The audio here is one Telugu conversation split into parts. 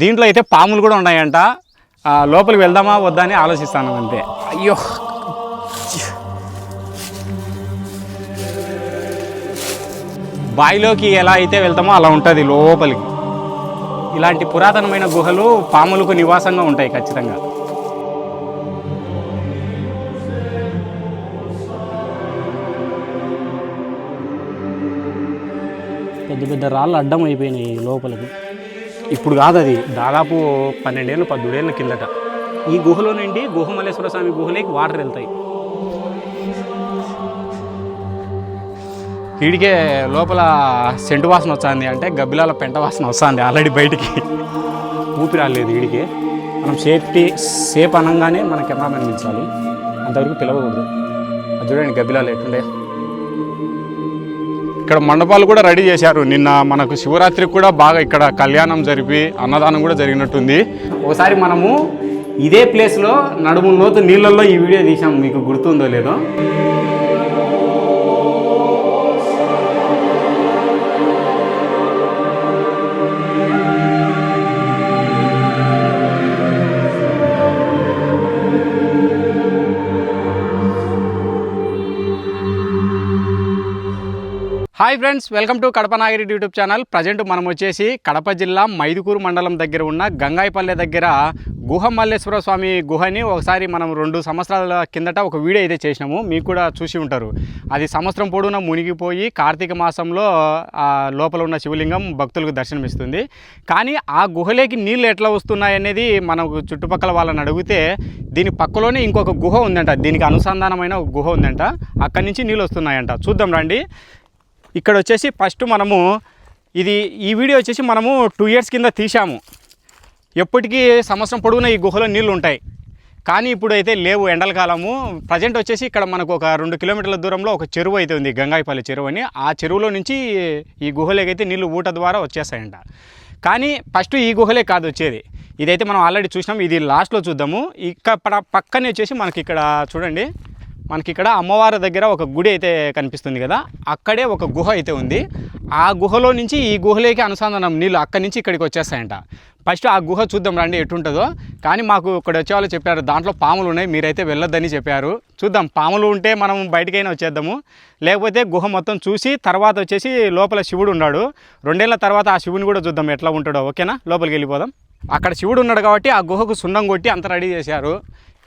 దీంట్లో అయితే పాములు కూడా ఉన్నాయంట. లోపలికి వెళ్దామా వద్దా అని ఆలోచిస్తాను అంతే. అయ్యో. బావిలోకి ఎలా అయితే వెళ్తామో అలా ఉంటుంది లోపలికి. ఇలాంటి పురాతనమైన గుహలు పాములకు నివాసంగా ఉంటాయి ఖచ్చితంగా. పెద్ద పెద్ద రాళ్ళు అడ్డం అయిపోయినాయి లోపలికి. ఇప్పుడు కాదు అది దాదాపు పన్నెండేళ్ళు పద్దెడేళ్ళ కిందట. ఈ గుహలో నుండి గుహమల్లేశ్వర స్వామి గుహలోకి వాటర్ వెళ్తాయి. వీడికే లోపల సెంటు వాసన వస్తుంది అంటే గబ్బిలాల పెంట వాసన వస్తుంది ఆల్రెడీ బయటికి. ఊపిరాలేదు వీడికి మనం సేఫ్టీ సేఫ్ అనగానే మన కెమెరామెన్ మించాలి అంతవరకు పిలవకూడదు. అది చూడండి గబ్బిలాలు ఎట్టుండే ఇక్కడ మండపాలు కూడా రెడీ చేశారు. నిన్న మనకు శివరాత్రికి కూడా బాగా ఇక్కడ కళ్యాణం జరిపి అన్నదానం కూడా జరిగినట్టుంది. ఒకసారి మనము ఇదే ప్లేస్లో నడుము లోతు నీళ్ళల్లో ఈ వీడియో తీసాం మీకు గుర్తుందో లేదో. Hi friends welcome to Kadapa Nagiri YouTube channel. Present మనం వచ్చేసి కడప జిల్లా మైదుకూరు మండలం దగ్గర ఉన్న గంగాయపల్లె దగ్గర గుహ మల్లేశ్వర స్వామి గుహని ఒకసారి మనం రెండు సంవత్సరాల కిందట ఒక వీడియో అయితే చేసినాము. మీకు కూడా చూసి ఉంటారు. అది సంవత్సరం పొడవునా మునిగిపోయి కార్తీక మాసంలో లోపల ఉన్న శివలింగం భక్తులకు దర్శనమిస్తుంది. కానీ ఆ గుహలోకి నీళ్ళు ఎట్లా వస్తున్నాయి అనేది మనకు చుట్టుపక్కల వాళ్ళని అడిగితే దీని పక్కలోనే ఇంకొక గుహ ఉందంట. దీనికి అనుసంధానమైన ఒక గుహ ఉందంట. అక్కడి నుంచి నీళ్ళు వస్తున్నాయంట. చూద్దాం రండి. ఇక్కడ వచ్చేసి ఫస్ట్ మనము ఇది ఈ వీడియో వచ్చేసి మనము టూ ఇయర్స్ కింద తీసాము ఎప్పటికీ సంవత్సరం పొడవునా ఈ గుహలో నీళ్ళు ఉంటాయి. కానీ ఇప్పుడు అయితే లేవు ఎండల కాలము ప్రజెంట్ వచ్చేసి ఇక్కడ మనకు ఒక రెండు కిలోమీటర్ల దూరంలో ఒక చెరువు అయితే ఉంది గంగాయపల్లి చెరువు అని. ఆ చెరువులో నుంచి ఈ గుహలోకైతే అయితే నీళ్ళు ఊట ద్వారా వచ్చేస్తాయంట. కానీ ఫస్ట్ ఈ గుహలే కాదు వచ్చేది. ఇదైతే మనం ఆల్రెడీ చూసినాం. ఇది లాస్ట్లో చూద్దాము. ఇక్కడ పక్కనే వచ్చేసి మనకి ఇక్కడ చూడండి. మనకి ఇక్కడ అమ్మవారి దగ్గర ఒక గుడి అయితే కనిపిస్తుంది కదా అక్కడే ఒక గుహ అయితే ఉంది. ఆ గుహలో నుంచి ఈ గుహలోకి అనుసంధానం నీళ్ళు అక్కడి నుంచి ఇక్కడికి వచ్చేస్తాయంట. ఫస్ట్ ఆ గుహ చూద్దాం రండి ఎటుంటుందో. కానీ మాకు ఇక్కడ వచ్చేవాళ్ళు చెప్పారు దాంట్లో పాములు ఉన్నాయి మీరైతే వెళ్ళొద్దని చెప్పారు. చూద్దాం పాములు ఉంటే మనం బయటికైనా వచ్చేద్దాము. లేకపోతే గుహ మొత్తం చూసి తర్వాత వచ్చేసి లోపల శివుడు ఉన్నాడు. రెండేళ్ళ తర్వాత ఆ శివుని కూడా చూద్దాం ఎట్లా ఉంటాడో ఓకేనా? లోపలికి వెళ్ళిపోదాం. అక్కడ శివుడు ఉన్నాడు కాబట్టి ఆ గుహకు సున్నం కొట్టి అంత రెడీ చేశారు.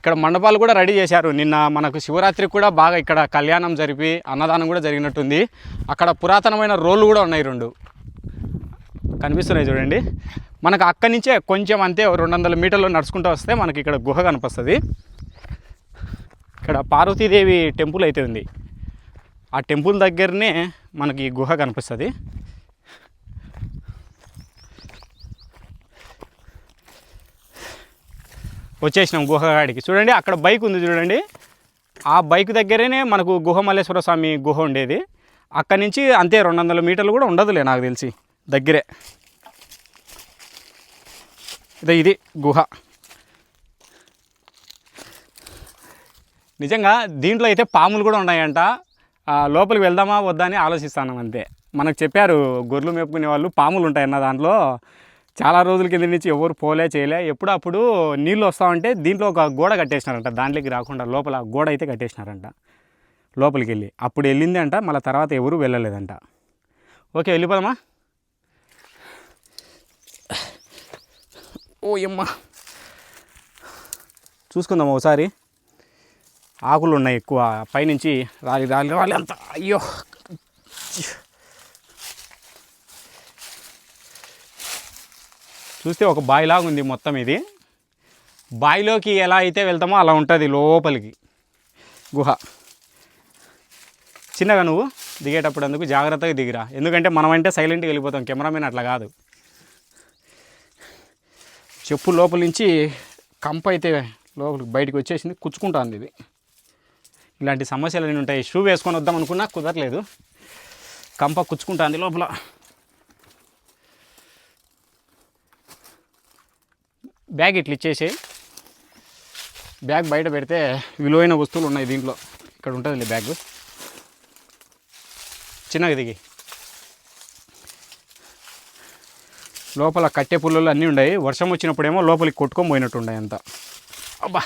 ఇక్కడ మండపాలు కూడా రెడీ చేశారు. నిన్న మనకు శివరాత్రి కూడా బాగా ఇక్కడ కళ్యాణం జరిపి అన్నదానం కూడా జరిగినట్టుంది. అక్కడ పురాతనమైన రోళ్ళు కూడా ఉన్నాయి రెండు. కనిపిస్తున్నాయి చూడండి. మనకు అక్కడి నుంచే కొంచెం అంతే రెండు వందల మీటర్లు నడుచుకుంటూ వస్తే మనకి ఇక్కడ గుహ కనిపిస్తుంది. ఇక్కడ పార్వతీదేవి టెంపుల్ అయితే ఉంది. ఆ టెంపుల్ దగ్గరనే మనకి ఈ గుహ కనిపిస్తుంది. వచ్చేసినాం గుహ కాడికి చూడండి అక్కడ బైక్ ఉంది చూడండి. ఆ బైక్ దగ్గరనే మనకు గుహ మల్లేశ్వర స్వామి గుహ ఉండేది. అక్కడి నుంచి అంతే రెండు వందల మీటర్లు కూడా ఉండదులే నాకు తెలిసి. దగ్గరే. ఇదే ఇది గుహ. నిజంగా దీంట్లో అయితే పాములు కూడా ఉన్నాయంట. లోపలికి వెళ్దామా వద్దా అని ఆలోచిస్తాను అంతే. మనకు చెప్పారు గొర్రెలు మేపుకునే వాళ్ళు పాములు ఉంటాయన్న దాంట్లో. చాలా రోజుల కింద నుంచి ఎవరు పోలే చేయలే. ఎప్పుడప్పుడు నీళ్ళు వస్తామంటే దీంట్లో ఒక గోడ కట్టేసినారంట. దాంట్లోకి రాకుండా లోపల గోడ అయితే కట్టేసినారంట. లోపలికి వెళ్ళి అప్పుడు వెళ్ళింది అంట మళ్ళీ తర్వాత ఎవరు వెళ్ళలేదంట. ఓకే వెళ్ళిపోదామా? ఓ ఎమ్మా చూసుకుందాం ఒకసారి. ఆకులు ఉన్నాయి ఎక్కువ. పైనుంచి రాలి రాలి రాలి అంత. అయ్యో. చూస్తే ఒక బావిలాగా ఉంది మొత్తం ఇది. బావిలోకి ఎలా అయితే వెళ్తామో అలా ఉంటుంది లోపలికి. గుహ. చిన్నగా నువ్వు దిగేటప్పుడు అందుకు జాగ్రత్తగా దిగిరా. ఎందుకంటే మనం అంటే సైలెంట్గా వెళ్ళిపోతాం. కెమెరామెన్ అట్లా కాదు. చెప్పు లోపల నుంచి కంప అయితే లోపలికి బయటకు వచ్చేసింది. కుచ్చుకుంటుంది ఇది. ఇలాంటి సమస్యలు అన్నీ ఉంటాయి? షూ వేసుకొని వద్దాం అనుకున్నా కుదరలేదు. కంప కుచ్చుకుంటుంది లోపల. బ్యాగ్ ఇట్లా ఇచ్చేసి బ్యాగ్ బయట పెడితే విలువైన వస్తువులు ఉన్నాయి దీంట్లో. ఇక్కడ ఉంటుంది బ్యాగ్. చిన్నగా దిగి. లోపల కట్టె పుల్లలు అన్నీ ఉన్నాయి. వర్షం వచ్చినప్పుడేమో లోపలికి కొట్టుకొని పోయినట్టు ఉన్నాయి అంత. అబ్బా!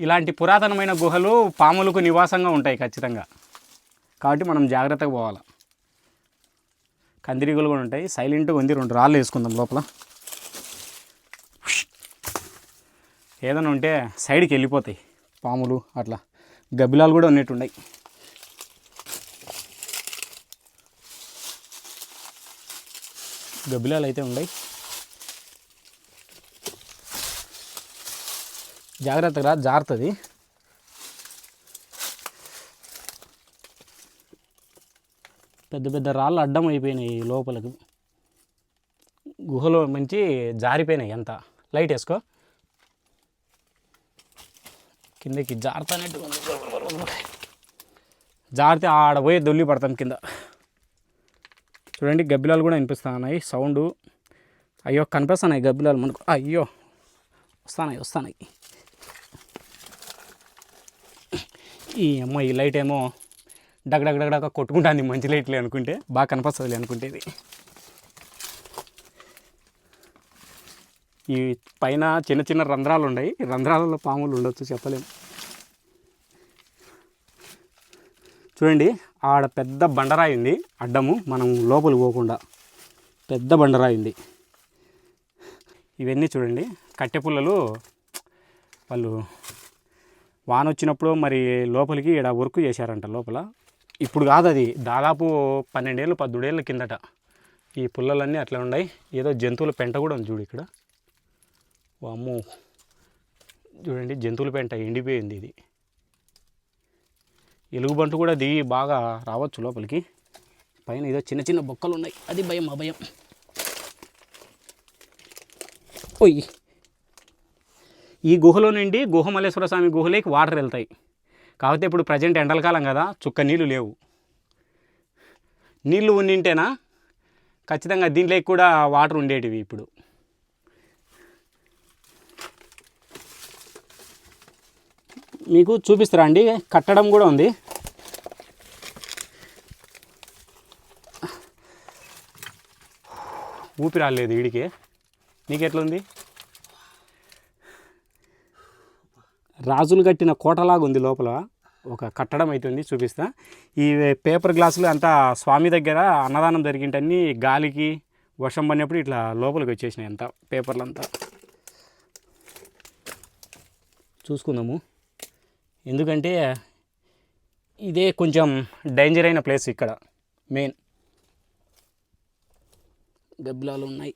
ఇలాంటి పురాతనమైన గుహలు పాములకు నివాసంగా ఉంటాయి ఖచ్చితంగా. కాబట్టి మనం జాగ్రత్తగా పోవాలి. కందిరీగులు కూడా ఉంటాయి. సైలెంట్గా ఉంది. రెండు రాళ్ళు వేసుకుందాం లోపల. ఏదైనా ఉంటే సైడ్కి వెళ్ళిపోతాయి. పాములు అట్లా. గబ్బిలాలు కూడా ఉన్నట్టున్నాయి గబ్బిలాలు అయితే ఉన్నాయి. జాగ్రత్తగా రా జారుతుంది పెద్ద పెద్ద రాళ్ళు అడ్డం అయిపోయినాయి లోపలకు. గుహలో మంచి జారిపోయినాయి ఎంత లైట్ వేసుకో. కిందకి జారుతానట్టు జారితే ఆడ పోయి దొల్లి పడతాం కింద. చూడండి గబ్బిలాలు కూడా వినిపిస్తున్నాయి. సౌండ్. అయ్యో కనిపిస్తున్నాయి గబ్బిలాలు మనకు. అయ్యో వస్తానాయి వస్తానాయి ఈ అమ్మ ఈ లైట్ ఏమో డగ్ డగ్ మంచి లైట్లే అనుకుంటే. బాగా కనిపిస్తుంది అనుకుంటే ఇది. ఈ పైన చిన్న చిన్న రంధ్రాలు ఉన్నాయి. ఈ రంధ్రాలలో పాములు ఉండొచ్చు చెప్పలేము చూడండి ఆడ పెద్ద బండరాయి ఉంది. అడ్డము మనం లోపలికి పోకుండా పెద్ద బండరాయి ఉంది. ఇవన్నీ చూడండి. కట్టెపుల్లలు వాళ్ళు వాన వచ్చినప్పుడు మరి లోపలికి ఇక్కడ వర్క్ చేశారంట లోపల. ఇప్పుడు కాదు అది. దాదాపు పన్నెండేళ్ళు పద్దెడేళ్ళ కిందట ఈ పుల్లలన్నీ అట్లా ఉన్నాయి. ఏదో జంతువుల పెంట కూడా ఉంది చూడు ఇక్కడ. అమ్మో చూడండి జంతువుల పెంట ఎండిపోయింది ఇది. ఎలుగుబంటు కూడా దిగి బాగా రావచ్చు లోపలికి. పైన ఏదో చిన్న చిన్న బొక్కలు ఉన్నాయి. అది భయం అభయం ఓయ్. ఈ గుహలో నుండి గుహమల్లేశ్వర స్వామి గుహలోకి వాటర్ వెళ్తాయి. కాకపోతే ఇప్పుడు ప్రజెంట్ ఎండలకాలం కదా చుక్క నీళ్ళు లేవు. నీళ్ళు ఉండింటేనా ఖచ్చితంగా దీంట్లోకి కూడా వాటర్ ఉండేటివి ఇప్పుడు. మీకు చూపిస్తారా అండి? కట్టడం కూడా ఉంది. ఊపిరి రాలేదు వీడికి నీకెట్లుంది రాజులు కట్టిన కోటలాగా ఉంది లోపల. ఒక కట్టడం అయితే ఉంది చూపిస్తా. ఈ పేపర్ గ్లాసులు అంతా స్వామి దగ్గర అన్నదానం జరిగింటన్ని గాలికి వర్షం పడినప్పుడు ఇట్లా లోపలికి వచ్చేసినాయి అంతా పేపర్లు అంతా చూసుకుందాము. ఎందుకంటే ఇదే కొంచెం డేంజర్ అయిన ప్లేస్ ఇక్కడ మెయిన్ గబ్బిలాలు ఉన్నాయి.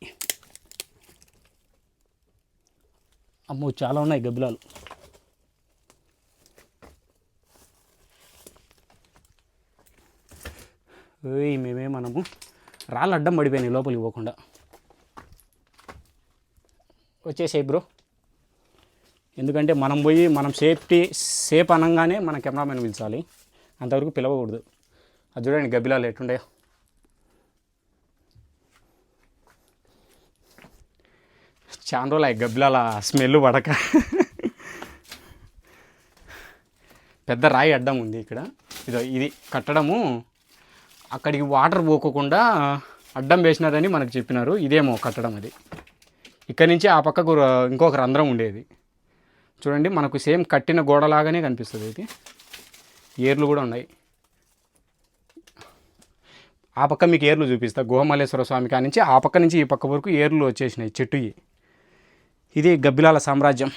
అమ్మో చాలా ఉన్నాయి గబ్బిలాలు. ఏయ్ మేమే మనము. రాళ్ళు అడ్డం పడిపోయినాయి లోపలికి పోకుండా. వచ్చేసాయి బ్రో. ఎందుకంటే మనం పోయి మనం సేఫ్టీ సేఫ్ అనగానే మన కెమెరామెన్ పిలిచాలి. అంతవరకు పిలవకూడదు. అది చూడండి గబ్బిలాలు ఎట్టుండే చాలా రోజులు గబ్బిలాల స్మెల్ పడక. పెద్ద రాయి అడ్డం ఉంది ఇక్కడ. ఇదో ఇది కట్టడము. అక్కడికి వాటర్ పోకోకుండా అడ్డం వేసినారని మనకు చెప్పినారు. ఇదేమో కట్టడం అది. ఇక్కడి నుంచి ఆ పక్కకు ఇంకొక రంధ్రం ఉండేది. చూడండి మనకు సేమ్ కట్టిన గోడలాగానే కనిపిస్తుంది ఇది. ఏర్లు కూడా ఉన్నాయి. ఆ పక్క మీకు ఏర్లు చూపిస్తా. గోమలేశ్వర స్వామి కాడి నుంచి ఆ పక్క నుంచి ఈ పక్క వరకు ఏర్లు వచ్చేసినాయి చెట్టు ఇది గబ్బిలాల సామ్రాజ్యం.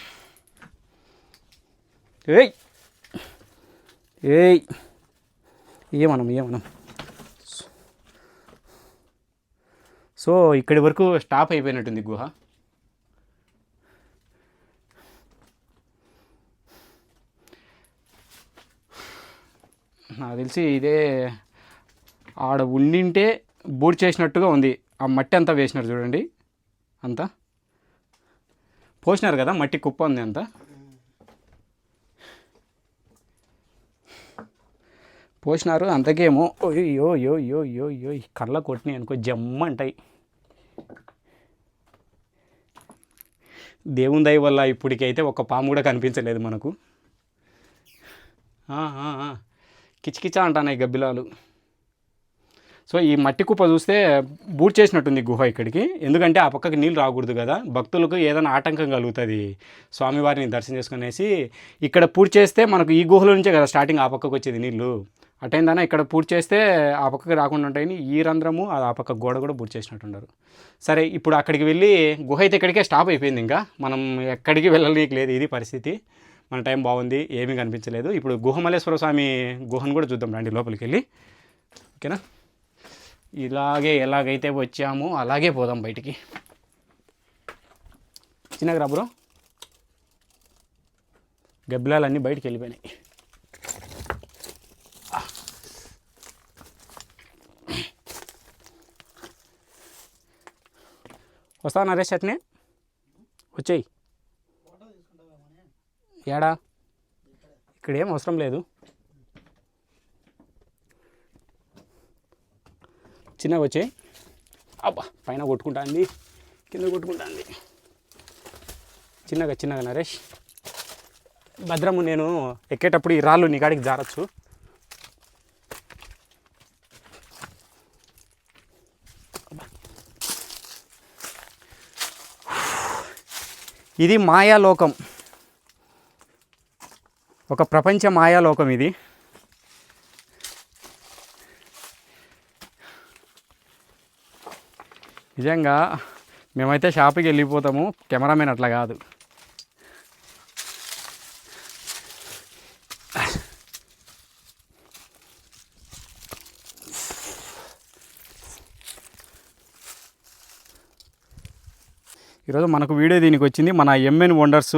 ఏయ్! ఏయ్! ఏమనం ఏమనం? సో ఇక్కడి వరకు స్టాప్ అయిపోయినట్టుంది గుహ. నాకు తెలిసి ఇదే ఆడ ఉండింటే బూడ్ చేసినట్టుగా ఉంది. ఆ మట్టి అంతా వేసినారు చూడండి. అంతా. పోసినారు కదా మట్టి కుప్ప ఉంది అంతా. పోసినారు అంతకేమో. ఓయో యో యో యో యో కళ్ళ కొట్టినాయి అనుకో జమ్మంటాయి. దేవుని దయ వల్ల ఇప్పటికైతే ఒక పాము కూడా కనిపించలేదు మనకు. ఆ, అంటాను ఈ గబ్బిలాలు. సో ఈ మట్టి కుప్ప చూస్తే బూట్ చేసినట్టుంది గుహ ఇక్కడికి. ఎందుకంటే ఆ పక్కకి నీళ్ళు రాకూడదు కదా. భక్తులకు ఏదైనా ఆటంకం కలుగుతుంది. స్వామివారిని దర్శనం చేసుకునేసి ఇక్కడ పూర్తి చేస్తే మనకు ఈ గుహలో నుంచే కదా స్టార్టింగ్ ఆ పక్కకు వచ్చేది నీళ్ళు. అటైందన్నా ఇక్కడ పూర్తి చేస్తే ఆ పక్కకి రాకుండా ఉంటాయని ఈ రంధ్రము ఆ పక్క గోడ కూడా పూర్తి చేసినట్టున్నారు. సరే ఇప్పుడు అక్కడికి వెళ్ళి గుహ అయితే ఇక్కడికే స్టాప్ అయిపోయింది ఇంకా. మనం ఎక్కడికి వెళ్ళనీకి లేదు ఇది పరిస్థితి. మన టైం బాగుంది ఏమీ కనిపించలేదు. ఇప్పుడు గుహమల్లేశ్వర స్వామి గుహను కూడా చూద్దాం రండి లోపలికి వెళ్ళి. ఓకేనా? ఇలాగే ఎలాగైతే వచ్చామో అలాగే పోదాం బయటికి. చిన్నగా రా బ్రో. గబ్బిలాలన్నీ బయటికి వెళ్ళిపోయినాయి. వస్తా నరేష్ అట్నే? వచ్చేయి. ఏడా? ఇక్కడ ఏం అవసరం లేదు. చిన్నగా వచ్చే అబ్బా పైన కొట్టుకుంటాంది. కింద కొట్టుకుంటాంది. చిన్నగా చిన్నగా నరేష్. భద్రము నేను ఎక్కేటప్పుడు ఈ రాళ్ళు నీ కాడికి జారచ్చు. ఇది మాయాలోకం. ఒక ప్రపంచ మాయాలోకం ఇది. నిజంగా మేమైతే షాప్కి వెళ్ళిపోతాము కెమెరామెన్ అట్లా కాదు. ఈరోజు మనకు వీడియో దీనికి వచ్చింది. మన ఎంఎన్ వండర్స్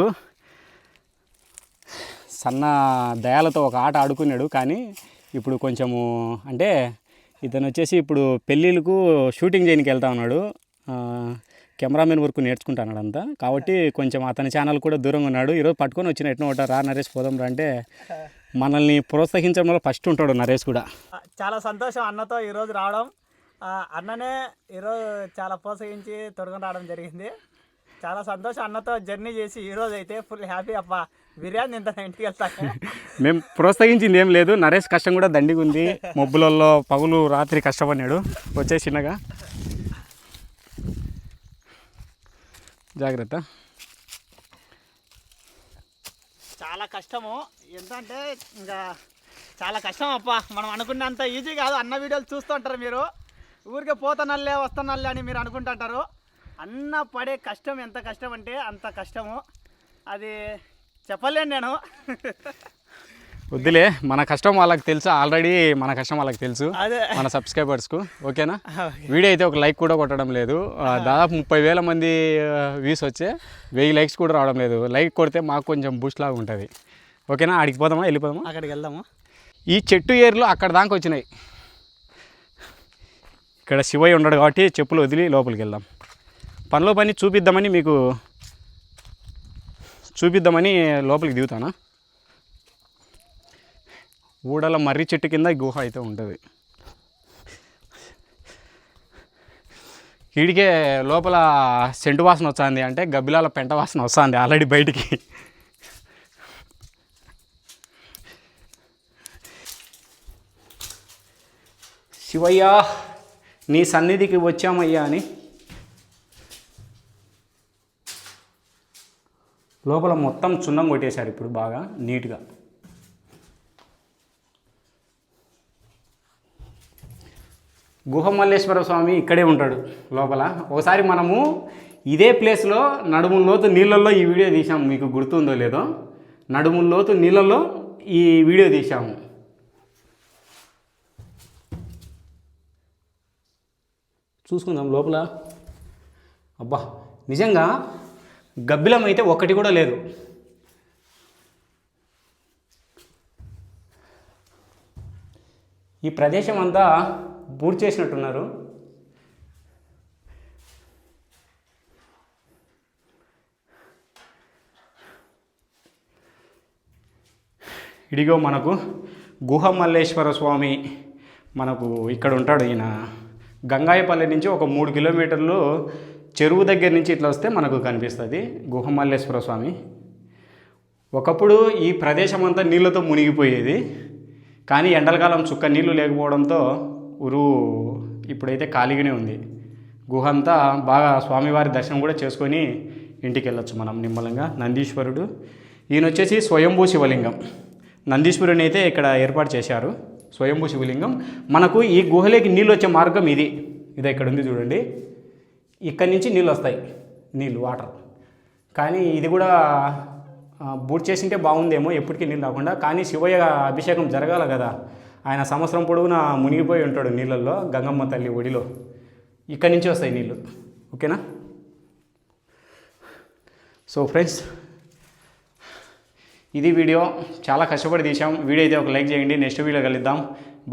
సన్న దయాలతో ఒక ఆట ఆడుకున్నాడు. కానీ ఇప్పుడు కొంచెము అంటే ఇతను వచ్చేసి ఇప్పుడు పెళ్ళిళ్ళకు షూటింగ్ చేయడానికి వెళ్తా ఉన్నాడు. కెమెరామెన్ వర్క్ నేర్చుకుంటాడు అంతా. కాబట్టి కొంచెం అతని ఛానల్ కూడా దూరంగా ఉన్నాడు. ఈరోజు పట్టుకొని వచ్చిన ఎట్లా ఉంటా రా నరేష్ పోదాం రా అంటే మనల్ని ప్రోత్సహించడంలో ఫస్ట్ ఉంటాడు నరేష్ కూడా. చాలా సంతోషం అన్నతో ఈరోజు రావడం. అన్ననే ఈరోజు చాలా ప్రోత్సహించి తొడుగుని రావడం జరిగింది. చాలా సంతోషం అన్నతో జర్నీ చేసి ఈరోజు అయితే ఫుల్ హ్యాపీ అప్ప బిర్యానీ ఇంత ఇంటికి వెళ్తాను మేము ప్రోత్సహించింది ఏం లేదు. నరేష్ కష్టం కూడా దండిగా ఉంది. మబ్బులలో పగులు రాత్రి కష్టపడినాడు. వచ్చే చిన్నగా. జాగ్రత్త. చాలా కష్టము. ఎంత అంటే ఇంకా చాలా కష్టం అప్ప మనం అనుకున్నంత ఈజీ కాదు. అన్న వీడియోలు చూస్తుంటారు మీరు. ఊరికే పోతానల్లే వస్తానల్లే అని మీరు అనుకుంటుంటారు అన్న పడే కష్టం ఎంత కష్టం అంటే అంత కష్టము. అది చెప్పలేను నేను. వద్దులే మన కష్టం వాళ్ళకి తెలుసు. ఆల్రెడీ మన కష్టం వాళ్ళకి తెలుసు. అదే. మన సబ్స్క్రైబర్స్కు ఓకేనా? వీడియో అయితే ఒక లైక్ కూడా కొట్టడం లేదు. దాదాపు ముప్పై వేల మంది వ్యూస్ వచ్చే వెయ్యి లైక్స్ కూడా రావడం లేదు. లైక్ కొడితే మాకు కొంచెం బూస్ట్ లాగా ఉంటుంది. ఓకేనా? ఆడికి పోదామా? వెళ్ళిపోదామా? అక్కడికి వెళ్దాము? ఈ చెట్టు ఏర్లు అక్కడ దాకా వచ్చినాయి. ఇక్కడ శివయ్య ఉండడు కాబట్టి చెప్పులు వదిలి లోపలికి వెళ్దాం. పనిలో పని చూపిద్దామని మీకు చూపిద్దామని లోపలికి దిగుతానా? ఊడల మర్రి చెట్టు కింద గుహ అయితే ఉంటుంది. వీడికే లోపల సెంటు వాసన వస్తుంది అంటే గబ్బిలాల పెంట వాసన వస్తుంది ఆల్రెడీ బయటికి. శివయ్య నీ సన్నిధికి వచ్చామయ్యా అని లోపల మొత్తం చున్నం కొట్టేశారు ఇప్పుడు బాగా నీట్గా. గుహమల్లేశ్వర స్వామి ఇక్కడే ఉంటాడు లోపల. ఒకసారి మనము ఇదే ప్లేస్లో నడుముల్లోతు నీళ్ళల్లో ఈ వీడియో తీసాము మీకు గుర్తుందో లేదో? నడుముల్లోతు నీళ్ళల్లో ఈ వీడియో తీసాము చూసుకుందాం లోపల. అబ్బా నిజంగా గబ్బిలం అయితే ఒక్కటి కూడా లేదు. ఈ ప్రదేశం అంతా బూడ్ చేసినట్టున్నారు. ఇడిగో మనకు గుహ మల్లేశ్వర స్వామి మనకు ఇక్కడ ఉంటాడు ఈయన. గంగాయపల్లి నుంచి ఒక మూడు కిలోమీటర్లు చెరువు దగ్గర నుంచి ఇట్లా వస్తే మనకు కనిపిస్తుంది గుహ మల్లేశ్వర స్వామి. ఒకప్పుడు ఈ ప్రదేశం అంతా నీళ్ళతో మునిగిపోయేది. కానీ ఎండలకాలం చుక్క నీళ్ళు లేకపోవడంతో ఊరు ఇప్పుడైతే ఖాళీగానే ఉంది. గుహ అంతా బాగా స్వామివారి దర్శనం కూడా చేసుకొని ఇంటికి వెళ్ళొచ్చు మనం నిమ్మలంగా. నందీశ్వరుడు. ఈయన వచ్చేసి స్వయంభూ శివలింగం. నందీశ్వరుని అయితే ఇక్కడ ఏర్పాటు చేశారు. స్వయంభూ శివలింగం. మనకు ఈ గుహలోకి నీళ్ళు వచ్చే మార్గం ఇది. ఇది ఇక్కడ ఉంది చూడండి. ఇక్కడి నుంచి నీళ్ళు వస్తాయి. నీళ్ళు వాటర్. కానీ ఇది కూడా బూట్ చేసింటే బాగుందేమో ఎప్పటికీ నీళ్ళు రాకుండా. కానీ శివయ్య అభిషేకం జరగాలి కదా. ఆయన సంవత్సరం పొడవునా మునిగిపోయి ఉంటాడు నీళ్ళల్లో గంగమ్మ తల్లి ఒడిలో. ఇక్కడి నుంచి వస్తాయి నీళ్ళు. ఓకేనా? సో ఫ్రెండ్స్ ఇది వీడియో. చాలా కష్టపడి తీసాం వీడియో అయితే ఒక లైక్ చేయండి. నెక్స్ట్ వీడియో కలుద్దాం.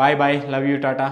Bye bye. Love you tata.